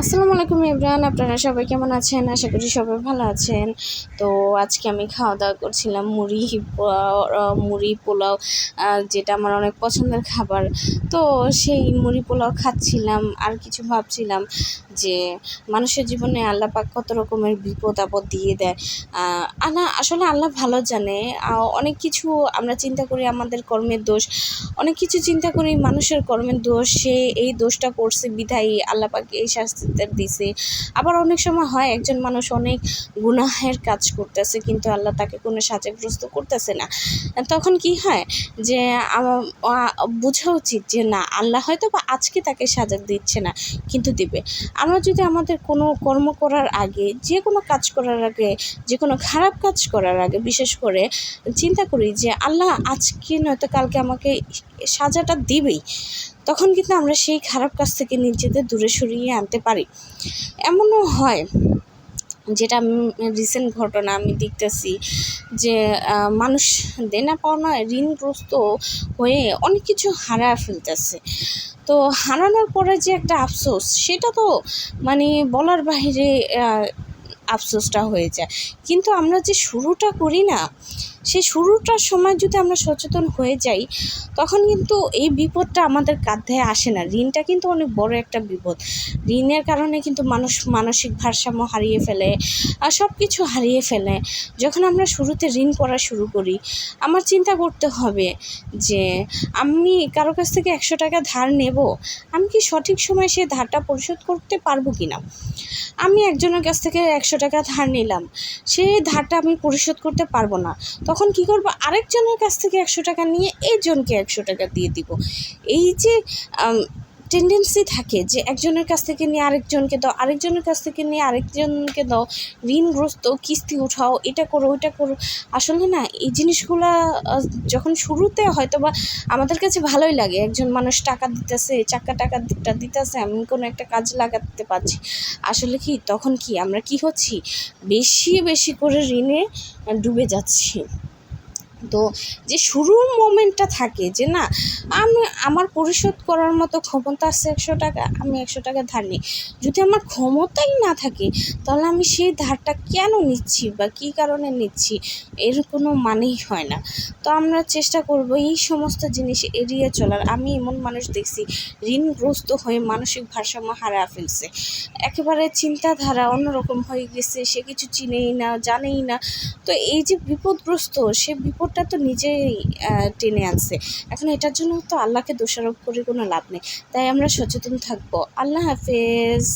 আসসালামু আলাইকুম ইমরান, আপনারা সবাই কেমন আছেন? আশা করি সবাই ভালো আছেন। তো আজকে আমি খাওয়া দাওয়া করছিলাম মুড়ি মুড়ি পোলাও যেটা আমার অনেক পছন্দের খাবার। তো সেই মুড়ি পোলাও খাচ্ছিলাম আর কিছু ভাবছিলাম যে মানুষের জীবনে আল্লাহ পাক কত রকমের বিপদ আপদ দিয়ে দেয়। আল্লাহ, আসলে আল্লাহ ভালো জানে। অনেক কিছু আমরা চিন্তা করি আমাদের কর্মের দোষ। অনেক কিছু চিন্তা করি মানুষের কর্মের দোষ। সে এই দোষটা করছে, বিধায়ী আল্লাহ পাক এই শাস্তিটা দিছে। আবার অনেক সময় হয় একজন মানুষ অনেক গুনাহের কাজ করতেছে কিন্তু আল্লাহ তাকে কোনো সাজাগ্রস্ত করতেছে না। তখন কি হয় যে বোঝা উচিত যে না, আল্লাহ হয়তো বা আজকে তাকে সাজা দিচ্ছে না, কিন্তু দিবে। আমরা যদি আমাদের কোনো কর্ম করার আগে, যে কোনো কাজ করার আগে, যে কোনো খারাপ কাজ করার আগে, বিশেষ করে চিন্তা করি যে আল্লাহ আজকে নয়তো কালকে আমাকে সাজাটা দিবেই। তখন কিন্তু আমরা সেই খারাপ কাজ থেকে নিজেদের দূরে সরিয়ে আনতে পারি। এমনও হয় যেটা রিসেন্ট ঘটনা আমি দেখতেছি যে মানুষ দেনা পাওনা ঋণগ্রস্ত হয়ে অনেক কিছু হারায় ফেলতেছে। তো হারানোর পরে যে একটা আফসোস সেটা তো মানে বলার আহ, আফসোসটা হয়ে যায়। কিন্তু আমরা যে শুরুটা করি না সেই শুরুটার সময় যদি আমরা সচেতন হয়ে যাই, তখন কিন্তু এই বিপদটা আমাদের কাঁধে আসে না। ঋণটা কিন্তু অনেক বড় একটা বিপদ। ঋণের কারণে কিন্তু মানুষ মানসিক ভারসাম্য হারিয়ে ফেলে, আর সব কিছু হারিয়ে ফেলে। যখন আমরা শুরুতে ঋণ করা শুরু করি, আমার চিন্তা করতে হবে যে, আমি কারও কাছ থেকে একশো টাকা ধার নেব, আমি কি সঠিক সময় সেই ধারটা পরিশোধ করতে পারব কি না আমি একজনের কাছ থেকে একশো টাকা ধার নিলাম সেই ধারটা আমি পরিশোধ করতে পারব না। তখন কি করব? আরেকজনের কাছ থেকে একশো টাকা নিয়ে এইজনকে একশো টাকা দিয়ে দিব। এই যে টেন্ডেন্সি থাকে যে একজনের কাছ থেকে নিয়ে আরেকজনকে দাও, আরেকজনের কাছ থেকে নিয়ে আরেকজনকে দাও, ঋণগ্রস্ত, কিস্তি উঠাও, এটা করো, ওইটা করো। আসলে না, এই জিনিসগুলা যখন শুরুতে হয়তো বা আমাদের কাছে ভালোই লাগে, একজন মানুষ টাকা দিতেছে, চাকা টাকা দিতেছে, আমি কোনো একটা কাজ লাগাতে পারছি। আসলে কি, তখন কি আমরা কি হচ্ছি? বেশি বেশি করে ঋণে ডুবে যাচ্ছি। তো যে শুরুর মোমেন্টটা থাকে যে না, আমি আমার পরিশোধ করার মতো ক্ষমতা আছে একশো টাকা, আমি একশো টাকা ধার নিই। যদি আমার ক্ষমতাই না থাকে, তাহলে আমি সেই ধারটা কেন নিচ্ছি বা কী কারণে নিচ্ছি? এর কোনো মানেই হয় না। তো আমরা চেষ্টা করব এই সমস্ত জিনিস এড়িয়ে চলার। আমি এমন মানুষ দেখছি, ঋণগ্রস্ত হয়ে মানসিক ভারসাম্য হারা ফেলছে। একেবারে চিন্তাধারা অন্যরকম হয়ে গেছে, সে কিছু চিনেই না, জানেই না। তো এই যে বিপদগ্রস্ত, সে বিপদটা তো নিজেই টেনে আনছে। এখন এটার জন্য তো আল্লাহকে দোষারোপ করে কোনো লাভ নেই। তাই আমরা সচেতন থাকব। আল্লাহ হাফেজ।